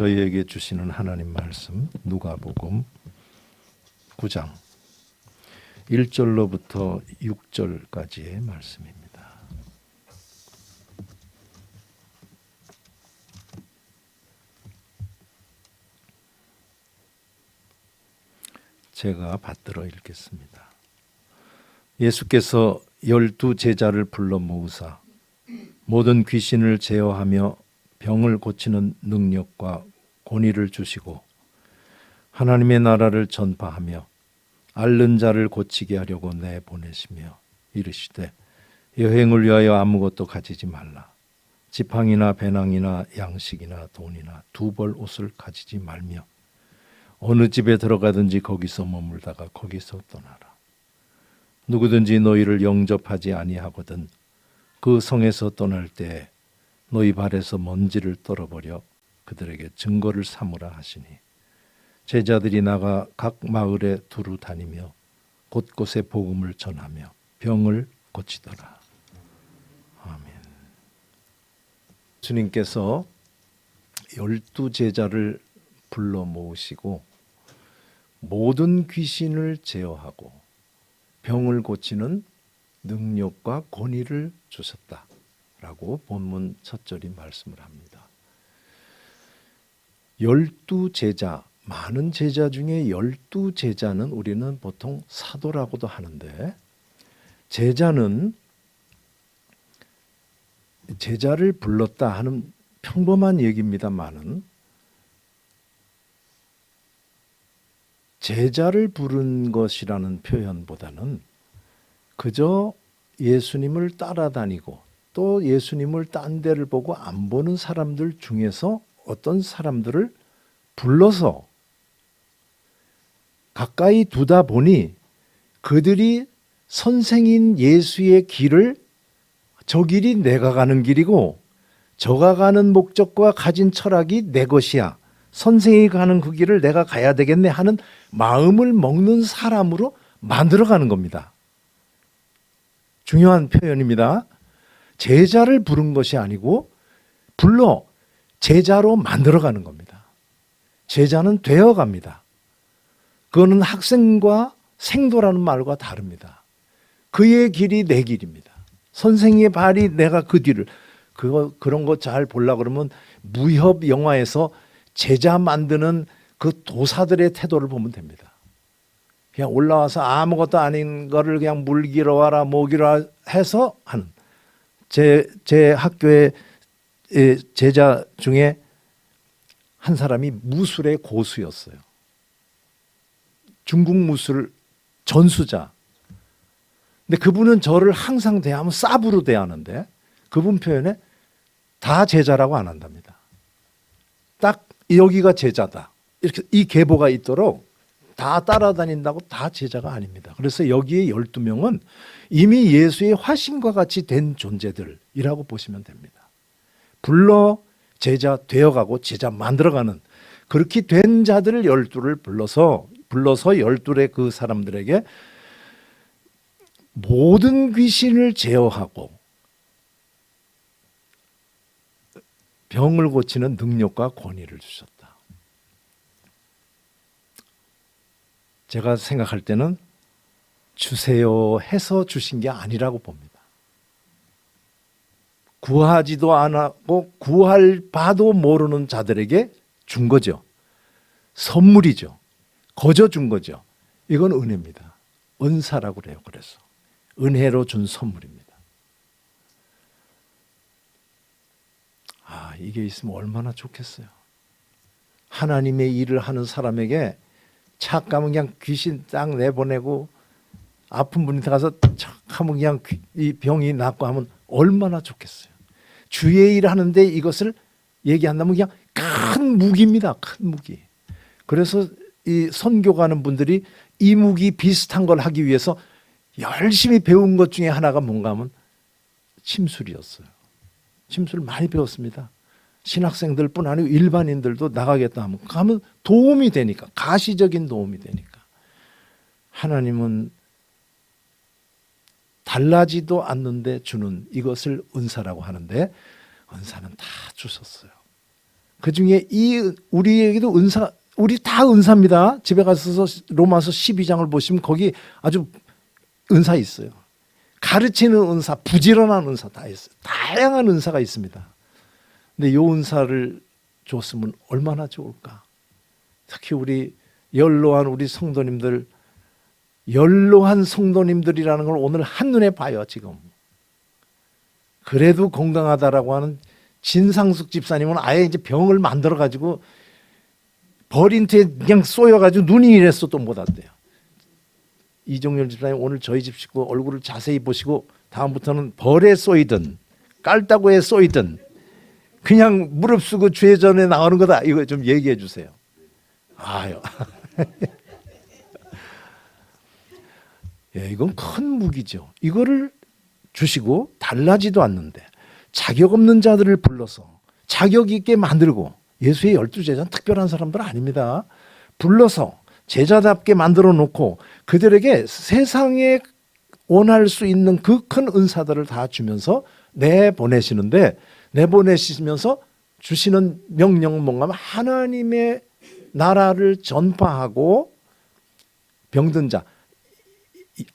저희에게 주시는 하나님 말씀 누가복음 9장 1절로부터 6절까지의 말씀입니다. 제가 받들어 읽겠습니다. 예수께서 열두 제자를 불러 모으사 모든 귀신을 제어하며 병을 고치는 능력과 권위를 주시고 하나님의 나라를 전파하며 앓는 자를 고치게 하려고 내 보내시며 이르시되 여행을 위하여 아무것도 가지지 말라. 지팡이나 배낭이나 양식이나 돈이나 두 벌 옷을 가지지 말며 어느 집에 들어가든지 거기서 머물다가 거기서 떠나라. 누구든지 너희를 영접하지 아니하거든 그 성에서 떠날 때 너희 발에서 먼지를 떨어버려 그들에게 증거를 삼으라 하시니 제자들이 나가 각 마을에 두루 다니며 곳곳에 복음을 전하며 병을 고치더라. 아멘. 주님께서 열두 제자를 불러 모으시고 모든 귀신을 제어하고 병을 고치는 능력과 권위를 주셨다라고 본문 첫 절이 말씀을 합니다. 열두 제자, 많은 제자 중에 열두 제자는 우리는 보통 사도라고도 하는데 제자는 제자를 불렀다 하는 평범한 얘기입니다만은 제자를 부른 것이라는 표현보다는 그저 예수님을 따라다니고 또 예수님을 딴 데를 보고 안 보는 사람들 중에서 어떤 사람들을 불러서 가까이 두다 보니 그들이 선생인 예수의 길을 저 길이 내가 가는 길이고 저가 가는 목적과 가진 철학이 내 것이야. 선생이 가는 그 길을 내가 가야 되겠네 하는 마음을 먹는 사람으로 만들어 가는 겁니다. 중요한 표현입니다. 제자를 부른 것이 아니고 불러 제자로 만들어 가는 겁니다. 제자는 되어 갑니다. 그거는 학생과 생도라는 말과 다릅니다. 그의 길이 내 길입니다. 선생의 발이 내가 그 뒤를 그거 그런 거 잘 보려 그러면 무협 영화에서 제자 만드는 그 도사들의 태도를 보면 됩니다. 그냥 올라와서 아무것도 아닌 거를 그냥 물기로 와라 모기로 해서 하는 제, 제 학교의 제자 중에 한 사람이 무술의 고수였어요. 중국 무술 전수자. 근데 그분은 저를 항상 대하면 쌉으로 대하는데 그분 표현에 다 제자라고 안 한답니다. 딱 여기가 제자다. 이렇게 이 계보가 있도록 다 따라다닌다고 다 제자가 아닙니다. 그래서 여기에 12명은 이미 예수의 화신과 같이 된 존재들이라고 보시면 됩니다. 불러 제자 되어가고 제자 만들어가는 그렇게 된 자들을 열두를 불러서 불러서 열둘의 그 사람들에게 모든 귀신을 제어하고 병을 고치는 능력과 권위를 주셨다. 제가 생각할 때는 주세요 해서 주신 게 아니라고 봅니다. 구하지도 않았고 구할 바도 모르는 자들에게 준 거죠. 선물이죠. 거저 준 거죠. 이건 은혜입니다. 은사라고 그래요. 그래서 은혜로 준 선물입니다. 아, 이게 있으면 얼마나 좋겠어요. 하나님의 일을 하는 사람에게 착하면 그냥 귀신 딱 내보내고 아픈 분한테 가서 착하면 그냥 귀- 이 병이 낫고 하면 얼마나 좋겠어요. 주의 일 하는데 이것을 얘기한다면 그냥 큰 무기입니다. 큰 무기. 그래서 이 선교 가는 분들이 이 무기 비슷한 걸 하기 위해서 열심히 배운 것 중에 하나가 뭔가 하면 침술이었어요. 침술 많이 배웠습니다. 신학생들뿐 아니고 일반인들도 나가겠다 하면 가면 도움이 되니까 가시적인 도움이 되니까 하나님은 달라지도 않는데 주는 이것을 은사라고 하는데 은사는 다 주셨어요. 그 중에 이 우리에게도 은사 우리 다 은사입니다. 집에 가서 로마서 12장을 보시면 거기 아주 은사 있어요. 가르치는 은사, 부지런한 은사 다 있어요. 다양한 은사가 있습니다. 근데 요 은사를 줬으면 얼마나 좋을까? 특히 우리 연로한 우리 성도님들 연로한 성도님들이라는 걸 오늘 한눈에 봐요, 지금. 그래도 건강하다라고 하는 진상숙 집사님은 아예 이제 병을 만들어 가지고 버린 뒤에 그냥 쏘여 가지고 눈이 이랬어 도 못 왔대요. 이종열 집사님 오늘 저희 집 식구 얼굴을 자세히 보시고 다음부터는 벌에 쏘이든 깔따구에 쏘이든 그냥 무릅쓰고 죄전에 나오는 거다. 이거 좀 얘기해 주세요. 아유. 예, 이건 큰 무기죠. 이거를 주시고 달라지도 않는데 자격 없는 자들을 불러서 자격 있게 만들고 예수의 열두 제자는 특별한 사람들 아닙니다. 불러서 제자답게 만들어 놓고 그들에게 세상에 원할 수 있는 그 큰 은사들을 다 주면서 내보내시는데 내보내시면서 주시는 명령은 뭔가 하나님의 나라를 전파하고 병든 자 이-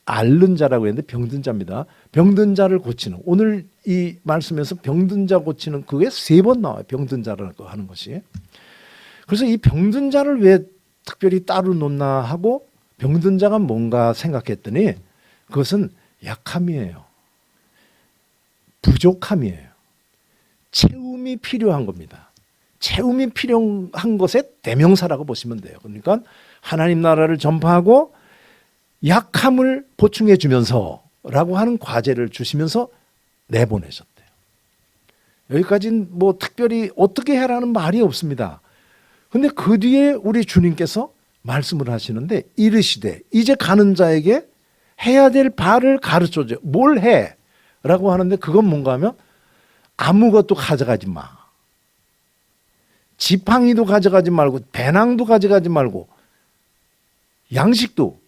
앓는 자라고 했는데 병든 자입니다. 병든 자를 고치는 오늘 이 말씀에서 병든 자 고치는 그게 세 번 나와요. 병든 자라고 하는 것이. 그래서 이 병든 자를 왜 특별히 따로 놓나 하고 병든 자가 뭔가 생각했더니 그것은 약함이에요. 부족함이에요. 채움이 필요한 겁니다. 채움이 필요한 것의 대명사라고 보시면 돼요. 그러니까 하나님 나라를 전파하고 약함을 보충해 주면서라고 하는 과제를 주시면서 내보내셨대요. 여기까지는 뭐 특별히 어떻게 해라는 말이 없습니다. 근데 그 뒤에 우리 주님께서 말씀을 하시는데 이르시되 이제 가는 자에게 해야 될 바를 가르쳐 줘. 뭘 해? 라고 하는데 그건 뭔가 하면 아무것도 가져가지 마. 지팡이도 가져가지 말고 배낭도 가져가지 말고 양식도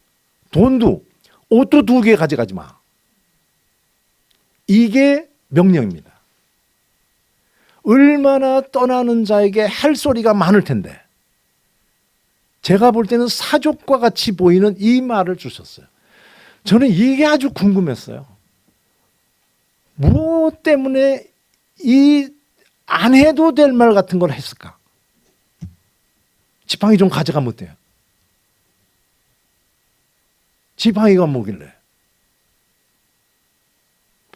돈도 옷도 두 개 가져가지 마. 이게 명령입니다. 얼마나 떠나는 자에게 할 소리가 많을 텐데 제가 볼 때는 사족과 같이 보이는 이 말을 주셨어요. 저는 이게 아주 궁금했어요. 무엇 때문에 이 안 해도 될 말 같은 걸 했을까? 지팡이 좀 가져가면 어때요? 지팡이가 뭐길래?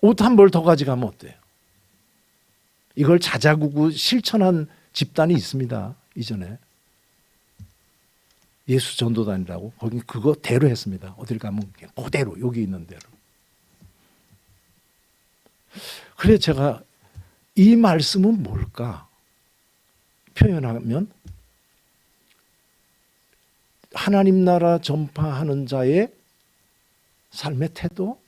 옷 한 벌 더 가져가면 어때요? 이걸 자자구구 실천한 집단이 있습니다. 이전에. 예수 전도단이라고 거기 그거 대로 했습니다. 어딜 가면 그냥 그대로 여기 있는 대로. 그래 제가 이 말씀은 뭘까? 표현하면 하나님 나라 전파하는 자의 삶의 태도,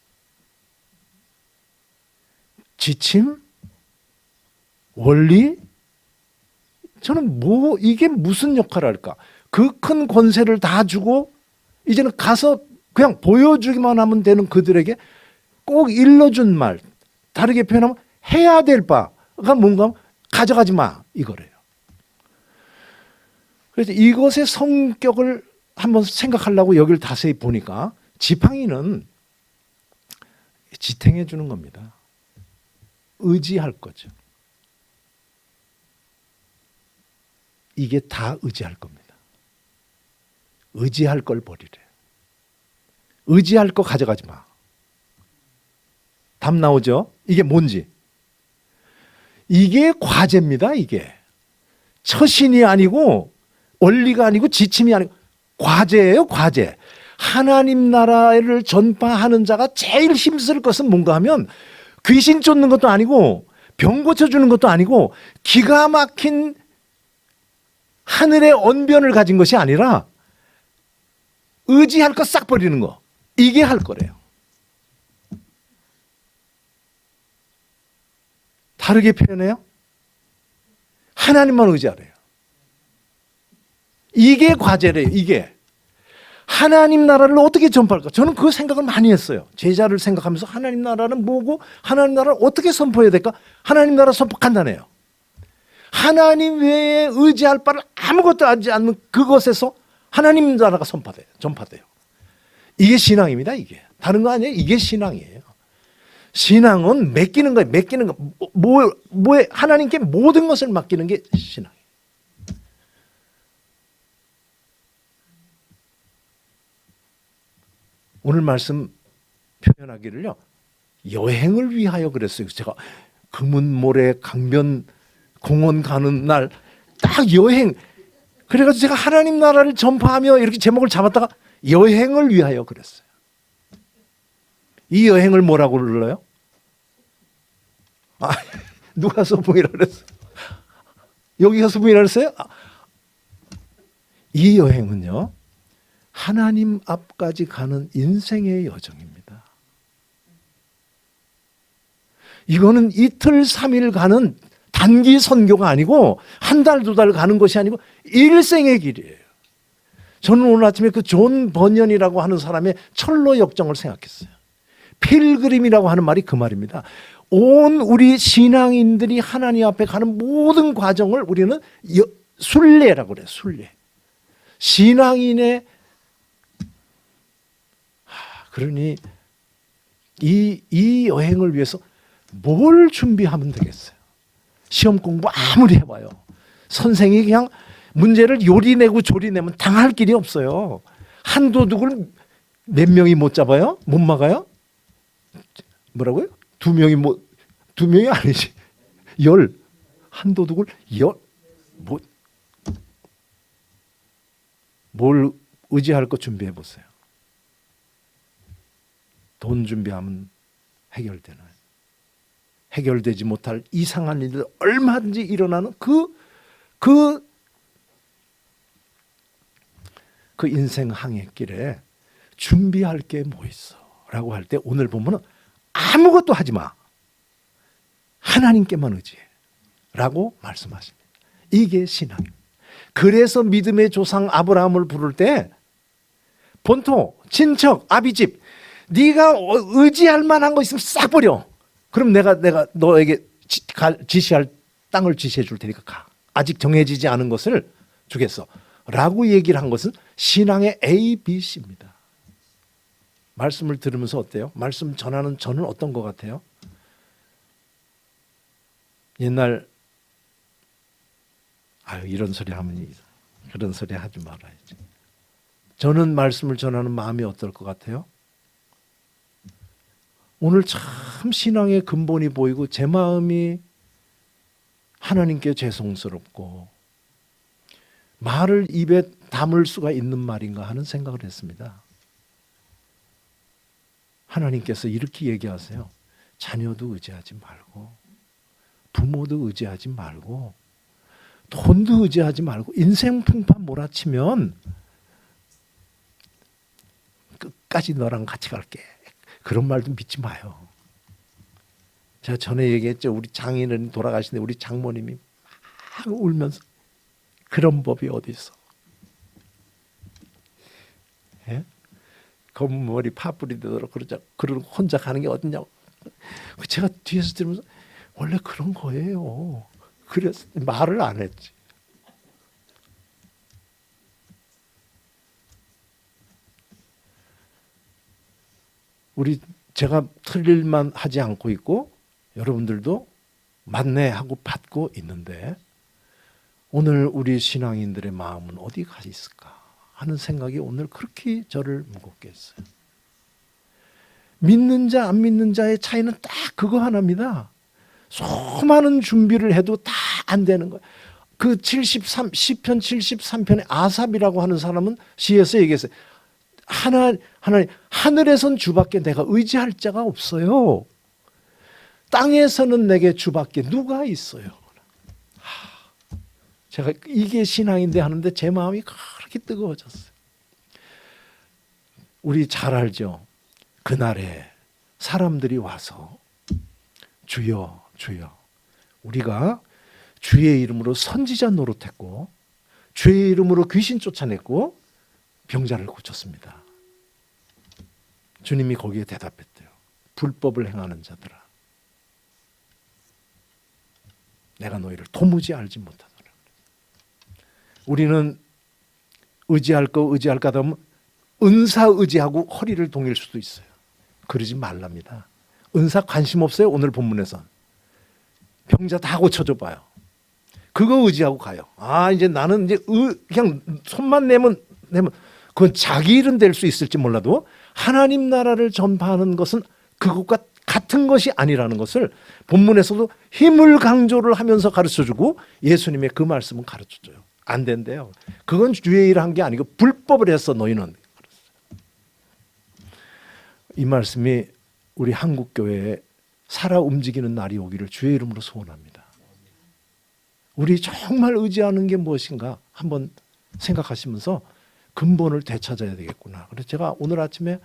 지침, 원리, 저는 뭐 이게 무슨 역할을 할까? 그 큰 권세를 다 주고 이제는 가서 그냥 보여주기만 하면 되는 그들에게 꼭 일러준 말, 다르게 표현하면 해야 될 바가 뭔가 가져가지 마 이거래요. 그래서 이것의 성격을 한번 생각하려고 여기를 자세히 보니까 지팡이는 지탱해 주는 겁니다. 의지할 거죠. 이게 다 의지할 겁니다. 의지할 걸 버리래. 의지할 거 가져가지 마. 답 나오죠? 이게 뭔지. 이게 과제입니다, 이게. 처신이 아니고 원리가 아니고 지침이 아니고 과제예요, 과제. 하나님 나라를 전파하는 자가 제일 힘쓸 것은 뭔가 하면 귀신 쫓는 것도 아니고 병 고쳐주는 것도 아니고 기가 막힌 하늘의 언변을 가진 것이 아니라 의지할 거싹 버리는 거. 이게 할 거래요. 다르게 표현해요? 하나님만 의지하래요. 이게 과제래요, 이게. 하나님 나라를 어떻게 전파할까? 저는 그 생각을 많이 했어요. 제자를 생각하면서 하나님 나라는 뭐고, 하나님 나라를 어떻게 선포해야 될까? 하나님 나라 선포 간단해요. 하나님 외에 의지할 바를 아무것도 하지 않는 그것에서 하나님 나라가 선파돼요. 전파돼요. 이게 신앙입니다. 이게 다른 거 아니에요. 이게 신앙이에요. 신앙은 맡기는 거예요. 맡기는 거. 뭐, 뭐, 뭐에 하나님께 모든 것을 맡기는 게 신앙이에요. 오늘 말씀 표현하기를요. 여행을 위하여 그랬어요. 제가 금은모래 강변 공원 가는 날 딱 여행 그래가지고 제가 하나님 나라를 전파하며 이렇게 제목을 잡았다가 여행을 위하여 그랬어요. 이 여행을 뭐라고 불러요? 아, 누가 소풍이라 그랬어요? 여기가 소풍이라 그랬어요? 아, 이 여행은요. 하나님 앞까지 가는 인생의 여정입니다. 이거는 이틀, 삼일 가는 단기 선교가 아니고 한 달, 두 달 가는 것이 아니고 일생의 길이에요. 저는 오늘 아침에 그 존 번연이라고 하는 사람의 철로 역정을 생각했어요. 필그림이라고 하는 말이 그 말입니다. 온 우리 신앙인들이 하나님 앞에 가는 모든 과정을 우리는 여- 순례라고 그래요. 순례. 신앙인의 하, 그러니 이, 이 여행을 위해서 뭘 준비하면 되겠어요? 시험 공부 아무리 해봐요. 선생이 그냥 문제를 요리내고 조리내면 당할 길이 없어요. 한 도둑을 몇 명이 못 잡아요? 못 막아요? 뭐라고요? 두 명이 못, 두 명이 아니지. 열. 한 도둑을 열, 뭐, 뭘 의지할 거 준비해 보세요. 돈 준비하면 해결되나요? 해결되지 못할 이상한 일들 얼마든지 일어나는 그, 그, 그 인생 항해길에 준비할 게 뭐 있어? 라고 할 때 오늘 보면은 아무것도 하지 마. 하나님께만 의지해. 라고 말씀하십니다. 이게 신앙입니다. 그래서 믿음의 조상 아브라함을 부를 때 본토, 친척, 아비집 네가 의지할 만한 거 있으면 싹 버려. 그럼 내가 내가 너에게 지, 갈- 지시할 땅을 지시해 줄 테니까 가. 아직 정해지지 않은 것을 주겠어. 라고 얘기를 한 것은 신앙의 A, B, C입니다. 말씀을 들으면서 어때요? 말씀 전하는 저는 어떤 것 같아요? 옛날 아유 이런 소리 하면 이- 그런 소리 하지 말아야지. 저는 말씀을 전하는 마음이 어떨 것 같아요? 오늘 참 신앙의 근본이 보이고 제 마음이 하나님께 죄송스럽고 말을 입에 담을 수가 있는 말인가 하는 생각을 했습니다. 하나님께서 이렇게 얘기하세요. 자녀도 의지하지 말고 부모도 의지하지 말고 돈도 의지하지 말고 인생 풍파 몰아치면 끝까지 너랑 같이 갈게. 그런 말도 믿지 마요. 제가 전에 얘기했죠. 우리 장인은 돌아가시는데 우리 장모님이 막 울면서 그런 법이 어디 있어? 예? 검은 머리 파뿌리 되도록 그러자 그러고 혼자 가는 게 어딨냐고. 제가 뒤에서 들으면서 원래 그런 거예요. 그래서 말을 안 했지. 우리 제가 틀릴만 하지 않고 있고 여러분들도 맞네 하고 받고 있는데 오늘 우리 신앙인들의 마음은 어디 가 있을까 하는 생각이 오늘 그렇게 저를 무겁게 했어요. 믿는 자 안 믿는 자의 차이는 딱 그거 하나입니다. 수많은 준비를 해도 다 안 되는 거예요. 그 73, 10편 73편의 아삽이라고 하는 사람은 시에서 얘기했어요. 하나, 하나님, 하늘에선 주밖에 내가 의지할 자가 없어요. 땅에서는 내게 주밖에 누가 있어요. 하, 제가 이게 신앙인데 하는데 제 마음이 그렇게 뜨거워졌어요. 우리 잘 알죠? 그날에 사람들이 와서 주여, 주여. 우리가 주의 이름으로 선지자 노릇했고 주의 이름으로 귀신 쫓아냈고 병자를 고쳤습니다. 주님이 거기에 대답했대요. 불법을 행하는 자들아. 내가 너희를 도무지 알지 못하노라. 우리는 의지할 거 의지할까 하면 은사 의지하고 허리를 동일 수도 있어요. 그러지 말랍니다. 은사 관심 없어요. 오늘 본문에선 병자 다 고쳐줘 봐요. 그거 의지하고 가요. 아 이제 나는 이제 의, 그냥 손만 내면 내면 그건 자기 일은 될 수 있을지 몰라도 하나님 나라를 전파하는 것은 그것과 같은 것이 아니라는 것을 본문에서도 힘을 강조를 하면서 가르쳐 주고 예수님의 그 말씀은 가르쳐 줘요. 안 된대요. 그건 주의 일한 게 아니고 불법을 해서 너희는 이 말씀이 우리 한국 교회에 살아 움직이는 날이 오기를 주의 이름으로 소원합니다. 우리 정말 의지하는 게 무엇인가 한번 생각하시면서 근본을 되찾아야 되겠구나. 그래서 제가 오늘 아침에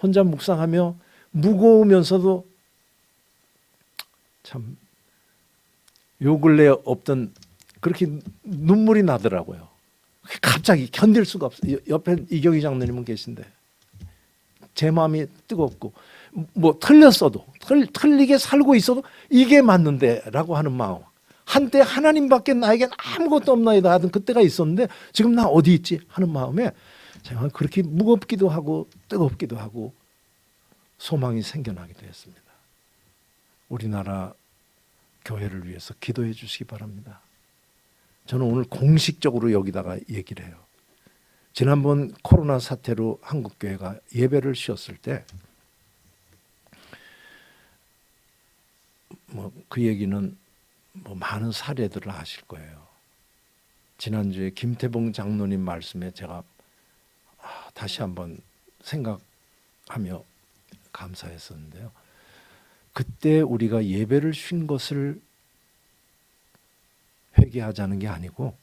혼자 묵상하며 무거우면서도 참 요 근래 없던 그렇게 눈물이 나더라고요. 갑자기 견딜 수가 없어요. 옆에 이경희 장로님은 계신데 제 마음이 뜨겁고 뭐 틀렸어도 틀, 틀리게 살고 있어도 이게 맞는데라고 하는 마음. 한때 하나님밖에 나에겐 아무것도 없나이다 하던 그때가 있었는데 지금 나 어디 있지 하는 마음에 제가 그렇게 무겁기도 하고 뜨겁기도 하고 소망이 생겨나기도 했습니다. 우리나라 교회를 위해서 기도해 주시기 바랍니다. 저는 오늘 공식적으로 여기다가 얘기를 해요. 지난번 코로나 사태로 한국 교회가 예배를 쉬었을 때 뭐 그 얘기는 뭐 많은 사례들을 아실 거예요. 지난주에 김태봉 장로님 말씀에 제가 아, 다시 한번 생각하며 감사했었는데요. 그때 우리가 예배를 쉰 것을 회개하자는 게 아니고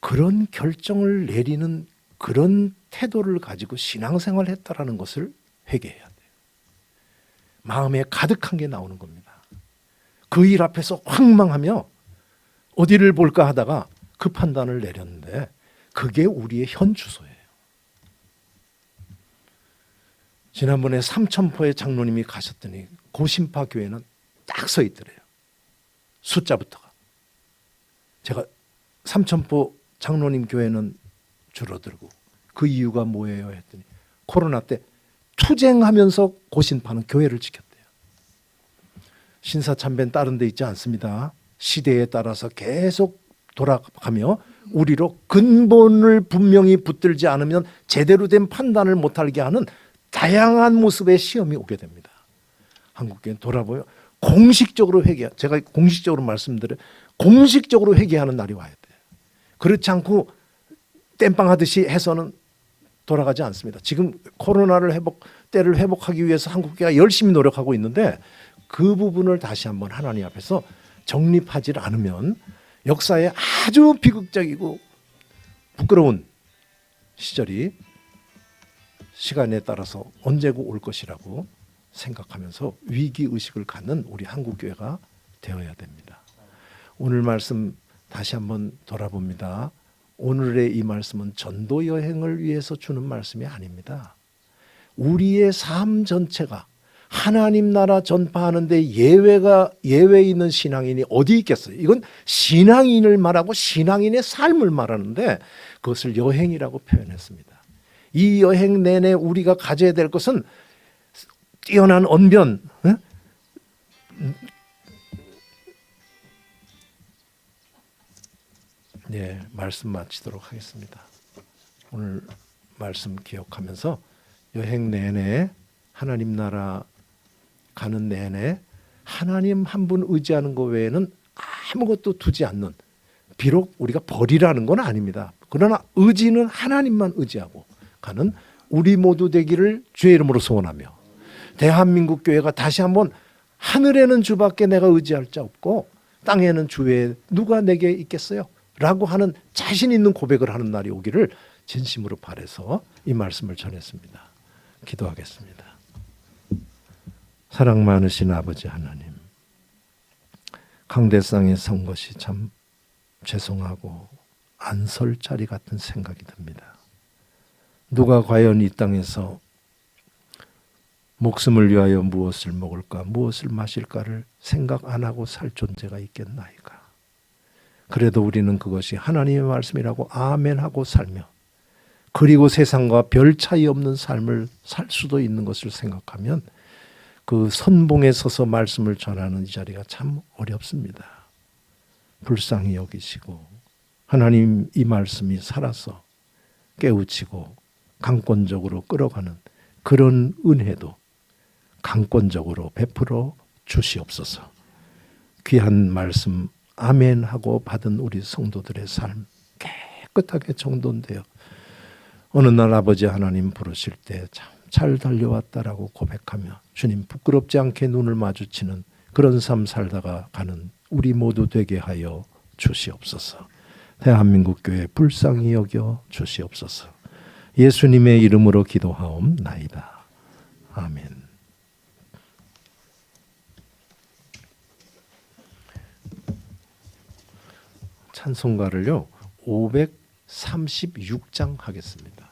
그런 결정을 내리는 그런 태도를 가지고 신앙생활을 했다라는 것을 회개해야 돼요. 마음에 가득한 게 나오는 겁니다. 그 일 앞에서 황망하며 어디를 볼까 하다가 그 판단을 내렸는데 그게 우리의 현 주소예요. 지난번에 삼천포에 장로님이 가셨더니 고심파 교회는 딱 서 있더래요. 숫자부터가. 제가 삼천포 장로님 교회는 줄어들고 그 이유가 뭐예요 했더니 코로나 때 투쟁하면서 고심파는 교회를 지켰대요. 신사참배는 다른 데 있지 않습니다. 시대에 따라서 계속 돌아가며 우리로 근본을 분명히 붙들지 않으면 제대로 된 판단을 못하게 하는 다양한 모습의 시험이 오게 됩니다. 한국교회 돌아보요. 공식적으로 회개. 제가 공식적으로 말씀드려 공식적으로 회개하는 날이 와야 돼요. 그렇지 않고 땜빵 하듯이 해서는 돌아가지 않습니다. 지금 코로나를 회복 때를 회복하기 위해서 한국교회가 열심히 노력하고 있는데 그 부분을 다시 한번 하나님 앞에서 정립하지 않으면 역사에 아주 비극적이고 부끄러운 시절이 시간에 따라서 언제고 올 것이라고 생각하면서 위기 의식을 갖는 우리 한국 교회가 되어야 됩니다. 오늘 말씀 다시 한번 돌아봅니다. 오늘의 이 말씀은 전도 여행을 위해서 주는 말씀이 아닙니다. 우리의 삶 전체가 하나님 나라 전파하는데 예외가 예외 있는 신앙인이 어디 있겠어요? 이건 신앙인을 말하고 신앙인의 삶을 말하는데 그것을 여행이라고 표현했습니다. 이 여행 내내 우리가 가져야 될 것은 뛰어난 언변, 응? 네, 말씀 마치도록 하겠습니다. 오늘 말씀 기억하면서 여행 내내 하나님 나라 가는 내내 하나님 한 분 의지하는 것 외에는 아무것도 두지 않는 비록 우리가 버리라는 건 아닙니다. 그러나 의지는 하나님만 의지하고 가는 우리 모두 되기를 주의 이름으로 소원하며 대한민국 교회가 다시 한번 하늘에는 주밖에 내가 의지할 자 없고 땅에는 주 외에 누가 내게 있겠어요? 라고 하는 자신 있는 고백을 하는 날이 오기를 진심으로 바래서 이 말씀을 전했습니다. 기도하겠습니다. 사랑 많으신 아버지 하나님 강대상에 선 것이 참 죄송하고 안 설 자리 같은 생각이 듭니다. 누가 과연 이 땅에서 목숨을 위하여 무엇을 먹을까, 무엇을 마실까를 생각 안 하고 살 존재가 있겠나이까. 그래도 우리는 그것이 하나님의 말씀이라고 아멘하고 살며 그리고 세상과 별 차이 없는 삶을 살 수도 있는 것을 생각하면 그 선봉에 서서 말씀을 전하는 이 자리가 참 어렵습니다. 불쌍히 여기시고 하나님 이 말씀이 살아서 깨우치고 강권적으로 끌어가는 그런 은혜도 강권적으로 베풀어 주시옵소서. 귀한 말씀 아멘 하고 받은 우리 성도들의 삶 깨끗하게 정돈되어 어느 날 아버지 하나님 부르실 때 참 잘 달려왔다라고 고백하며 주님 부끄럽지 않게 눈을 마주치는 그런 삶 살다가 가는 우리 모두 되게 하여 주시옵소서. 대한민국 교회 불쌍히 여겨 주시옵소서. 예수님의 이름으로 기도하옵나이다. 아멘. 찬송가를요 536장 하겠습니다.